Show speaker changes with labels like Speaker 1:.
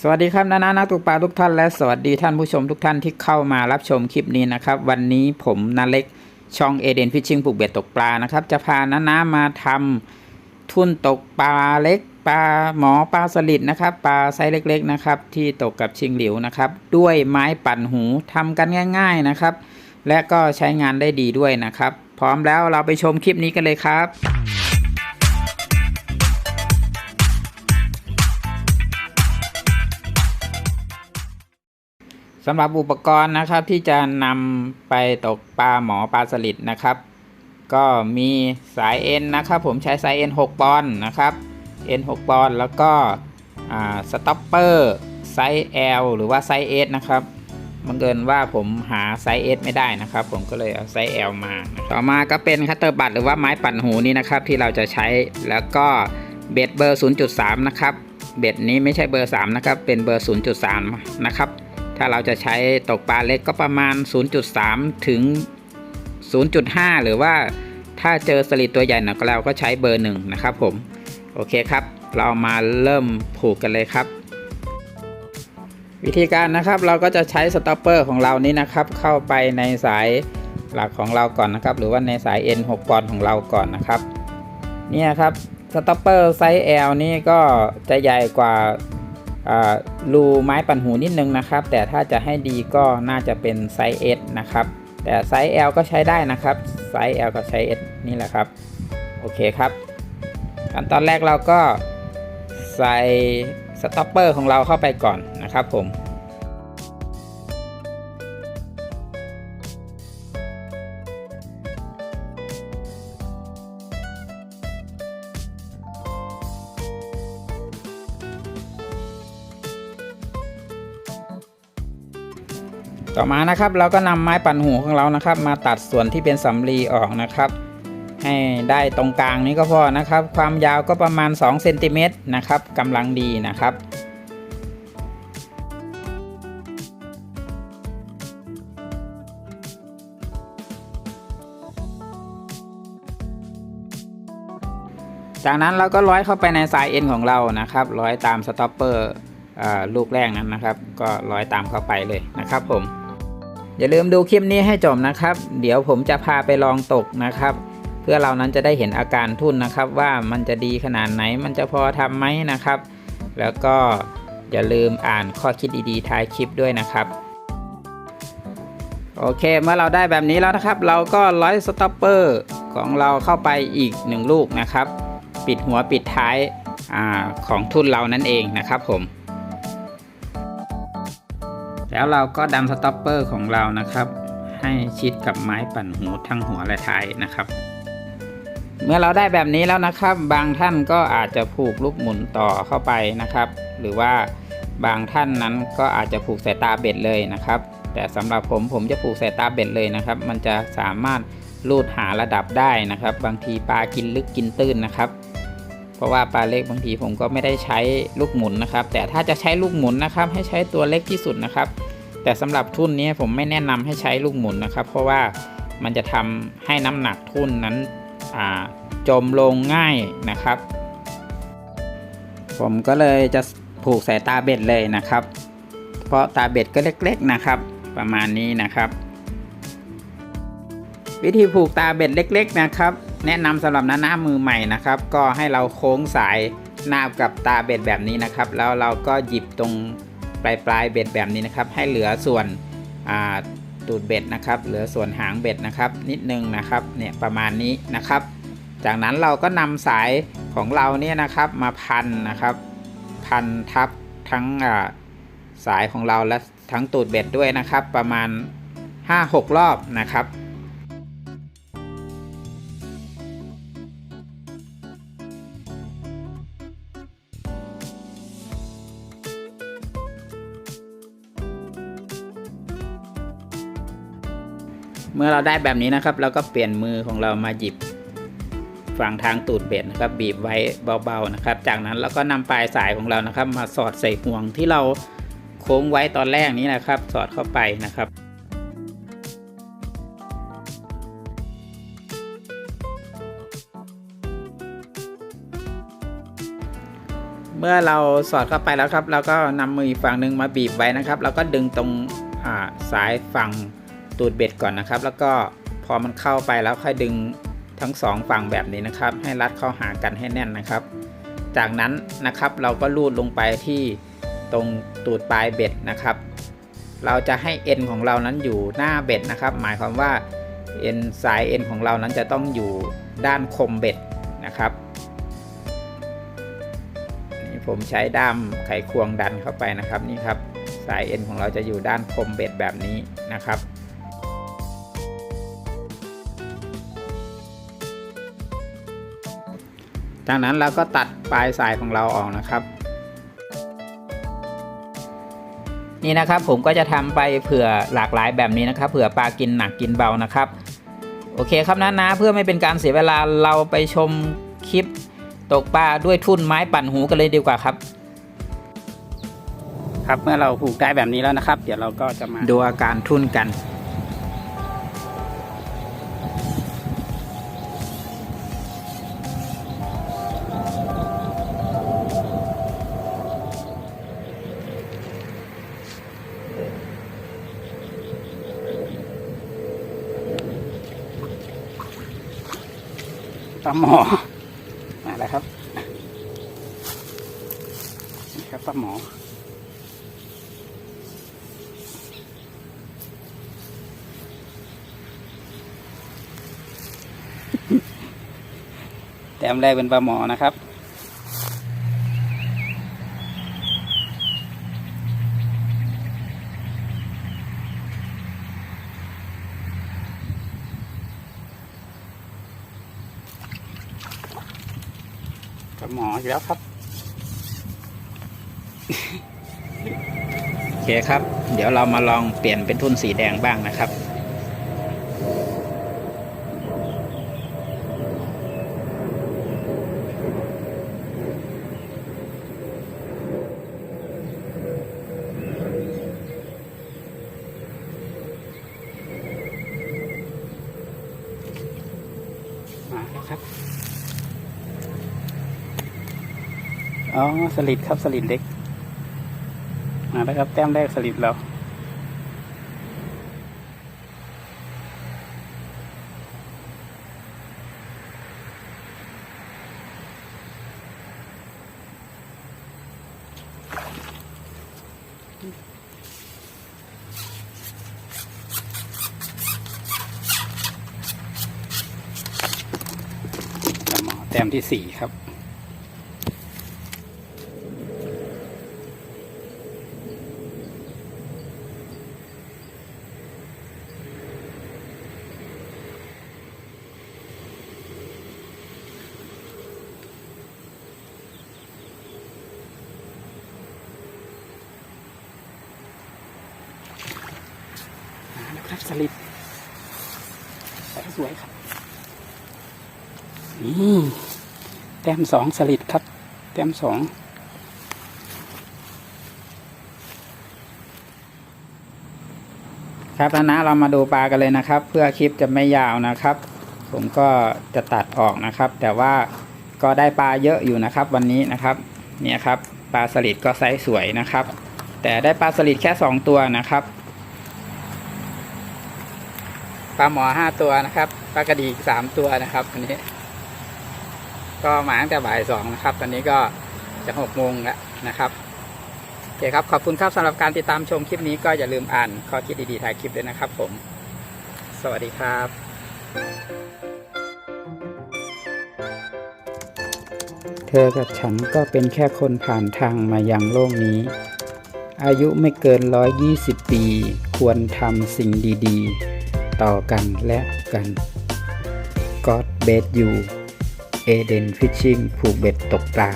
Speaker 1: สวัสดีครับนานานักตกปลาทุกท่านและสวัสดีท่านผู้ชมทุกท่านที่เข้ามารับชมคลิปนี้นะครับ วันนี้ผมนาเล็กช่องเอเดนฟิชชิ่งปลูกเบ็ดตกปลานะครับ จะพานานามาทำทุ่นตกปลาเล็กปลาหมอปลาสลิดนะครับปลาไซส์เล็ก ๆ นะครับ ที่ตกกับชิงหลิวนะครับ ด้วยไม้ปั่นหูทำกันง่าย ๆนะครับ และก็ใช้งานได้ดีด้วยนะครับ พร้อมแล้วเราไปชมคลิปนี้กันเลยครับ สำหรับอุปกรณ์นะครับที่จะนำไปตกปลาหมอปลาสลิดนะครับ ก็มีสายเอ็นนะครับ ผมใช้สายเอ็น6ปอนด์นะครับเอ็น6ปอนด์แล้วก็สต็อปเปอร์ไซส์ L หรือว่าไซส์ S นะครับบังเอิญว่าผมหาไซส์ S ไม่ได้นะครับ ผมก็เลยเอาไซส์ L มา ต่อมาก็เป็นคัตเตอร์บัตหรือว่าไม้ปั่นหูนี่นะครับ ที่เราจะใช้แล้วก็เบ็ดเบอร์ 0.3 นะครับ เบ็ดนี้ไม่ใช่เบอร์ 3 นะครับ เป็นเบอร์ 0.3 นะครับ ถ้าเราจะใช้ตกปลาเล็กก็ประมาณ 0.3 ถึง 0.5 หรือว่าถ้าเจอสลิดตัวใหญ่หน่ยก็เราก็ใช้เบอร์หนึ่งนะครับผม โอเคครับ เรามาเริ่มผูกกันเลยครับ วิธีการนะครับเราก็จะใช้สต็อปเปอร์ของเรานี้นะครับ เข้าไปในสายหลักของเราก่อนนะครับ หรือว่าในสาย N 6ปอนด์ของเราก่อนนะครับ เนี่ยครับสต็อปเปอร์ไซส์ L นี่ก็จะใหญ่กว่า รูไม้ปั่นหูนิดนึงนะครับ แต่ถ้าจะให้ดีก็น่าจะเป็นไซส์ S นะครับ แต่ไซส์ L ก็ใช้ได้นะครับไซส์ L ก็ใช้ S นี่แหละครับโอเคครับขั้นตอนแรกเราก็ใส่สต็อปเปอร์ของเราเข้าไปก่อนนะครับผม ต่อมานะครับเราก็นำไม้ปั่นหูของเรานะครับ มาตัดส่วนที่เป็นสำลีออกนะครับ ให้ได้ตรงกลางนี้ก็พอนะครับ ความยาวก็ประมาณ2เซนติเมตรนะครับกำลังดีนะครับจากนั้นเราก็ร้อยเข้าไปในสายเอ็นของเรานะครับ ร้อยตามสต็อปเปอร์ลูกแรกนั้นนะครับ ก็ร้อยตามเข้าไปเลยนะครับผม อย่าลืมดูคลิปนี้ให้จบนะครับ เดี๋ยวผมจะพาไปลองตกนะครับ เพื่อเรานั้นจะได้เห็นอาการทุ่นนะครับ ว่ามันจะดีขนาดไหนมันจะพอทำไหมนะครับ แล้วก็อย่าลืมอ่านข้อคิดดีๆท้ายคลิปด้วยนะครับโอเคเมื่อเราได้แบบนี้แล้วนะครับ เราก็ร้อยสต็อปเปอร์ของเราเข้าไปอีกหนึ่งลูกนะครับ ปิดหัวปิดท้ายอของทุ่นเรานั่นเองนะครับผม แล้วเราก็ดันสต็อปเปอร์ของเรานะครับ ให้ชิดกับไม้ปั่นหูทั้งหัวและท้ายนะครับ เมื่อเราได้แบบนี้แล้วนะครับ บางท่านก็อาจจะผูกลูกหมุนต่อเข้าไปนะครับ หรือว่าบางท่านนั้นก็อาจจะผูกสายตาเบ็ดเลยนะครับ แต่สำหรับผมผมจะผูกสายตาเบ็ดเลยนะครับ มันจะสามารถลูดหาระดับได้นะครับ บางทีปลากินลึกกินตื้นนะครับ เพราะว่าปลาเล็กบางทีผมก็ไม่ได้ใช้ลูกหมุนนะครับ แต่ถ้าจะใช้ลูกหมุนนะครับ ให้ใช้ตัวเล็กที่สุดนะครับ แต่สำหรับทุ่นนี้ผมไม่แนะนำให้ใช้ลูกหมุนนะครับ เพราะว่ามันจะทำให้น้ำหนักทุ่นนั้นจมลงง่ายนะครับ ผมก็เลยจะผูกใส่ตาเบ็ดเลยนะครับ เพราะตาเบ็ดก็เล็ก ๆนะครับ ประมาณนี้นะครับ วิธีผูกตาเบ็ดเล็ก ๆ นะครับ แนะนำสำหรับน้าหน้ามือใหม่นะครับ ก็ให้เราโค้งสายนาบกับตาเบ็ดแบบนี้นะครับ แล้วเราก็หยิบตรงปลายปลายเบ็ดแบบนี้นะครับ ให้เหลือส่วนตูดเบ็ดนะครับ เหลือส่วนหางเบ็ดนะครับ นิดนึงนะครับเนี่ยประมาณนี้นะครับ จากนั้นเราก็นำสายของเราเนี่ยนะครับมาพันนะครับ พันทับทั้งสายของเราและทั้งตูดเบ็ดด้วยนะครับ ประมาณ 5-6 รอบนะครับ มื่อเราได้แบบนี้นะครับ เราก็เปลี่ยนมือของเรามาหยิบฝั่งทางตูดเบ็ดนะครับ บีบไว้เบาๆนะครับ จากนั้นเราก็นำปลายสายของเรานะครับ มาสอดใส่ห่วงที่เราโค้งไว้ตอนแรกนี้นะครับ สอดเข้าไปนะครับเมื่อเราสอดเข้าไปแล้วครับ เราก็นำมืออีกฝั่งหนึ่งมาบีบไว้นะครับแล้วก็ดึงตรงสายฝั่ง ตูดเบ็ดก่อนนะครับ แล้วก็พอมันเข้าไปแล้วค่อยดึงทั้งสองฝั่งแบบนี้นะครับ ให้รัดเข้าหากันให้แน่นนะครับ จากนั้นนะครับเราก็ลูดลงไปที่ตรงตูดปลายเบ็ดนะครับ เราจะให้เอ็นของเรานั้นอยู่หน้าเบ็ดนะครับ หมายความว่าเอ็นสายเอ็นของเรานั้นจะต้องอยู่ด้านคมเบ็ดนะครับนี่ผมใช้ด้ามไขควงดันเข้าไปนะครับนี่ครับ สายเอ็นของเราจะอยู่ด้านคมเบ็ดแบบนี้นะครับ จากนั้นเราก็ตัดปลายสายของเราออกนะครับ นี่นะครับผมก็จะทำไปเผื่อหลากหลายแบบนี้นะครับ เผื่อปลากินหนักกินเบานะครับ โอเคครับนะนะเพื่อไม่เป็นการเสียเวลาเราไปชมคลิปตกปลาด้วยทุ่นไม้ปั่นหูกันเลยดีกว่าครับ
Speaker 2: ครับเมื่อเราผูกได้แบบนี้แล้วนะครับ เดี๋ยวเราก็จะมา
Speaker 1: ดูอาการทุ่นกัน
Speaker 2: ปลาหมอมาแล้วครับนี่ครับปลาหมอแต้มแรกเป็นปลาหมอนะครับ ปลาหมออีกแล้วครับ
Speaker 1: โอเคครับ เดี๋ยวเรามาลองเปลี่ยนเป็นทุ่นสีแดงบ้างนะครับ
Speaker 2: มาแล้วครับ อ๋อสลิดครับสลิดเล็ก มาแล้วครับแต้มแรกสลิดเราปลาหมอแต้มที่สี่ครับ ครับสลิดสวยสวยครับนี่แต้มสองสลิดครับ แต้มสอง
Speaker 1: ครับนะนะ เรามาดูปลากันเลยนะครับ เพื่อคลิปจะไม่ยาวนะครับ ผมก็จะตัดออกนะครับ แต่ว่าก็ได้ปลาเยอะอยู่นะครับ วันนี้นะครับเนี่ยครับปลาสลิดก็ไซส์สวยนะครับ แต่ได้ปลาสลิดแค่สองตัวนะครับ ปลาหมอห้าตัวนะครับปลากระดีสามตัวนะครับวันนี้ ก็มาตั้งแต่บ่ายสองนะครับ ตอนนี้ก็จะหกโมงแล้วนะครับโอเคครับขอบคุณครับสำหรับการติดตามชมคลิปนี้ก็อย่าลืมอ่านข้อคิดดีๆท้ายคลิปด้วยนะครับ ผม สวัสดีครับ
Speaker 2: เธอกับฉันก็เป็นแค่คนผ่านทางมายังโลกนี้ อายุไม่เกิน 120 ปี ควรทำสิ่งดี ๆ ต่อกันและกัน God b e t you เอเดนฟิชชิ่งผูกเบ็ดตกปลา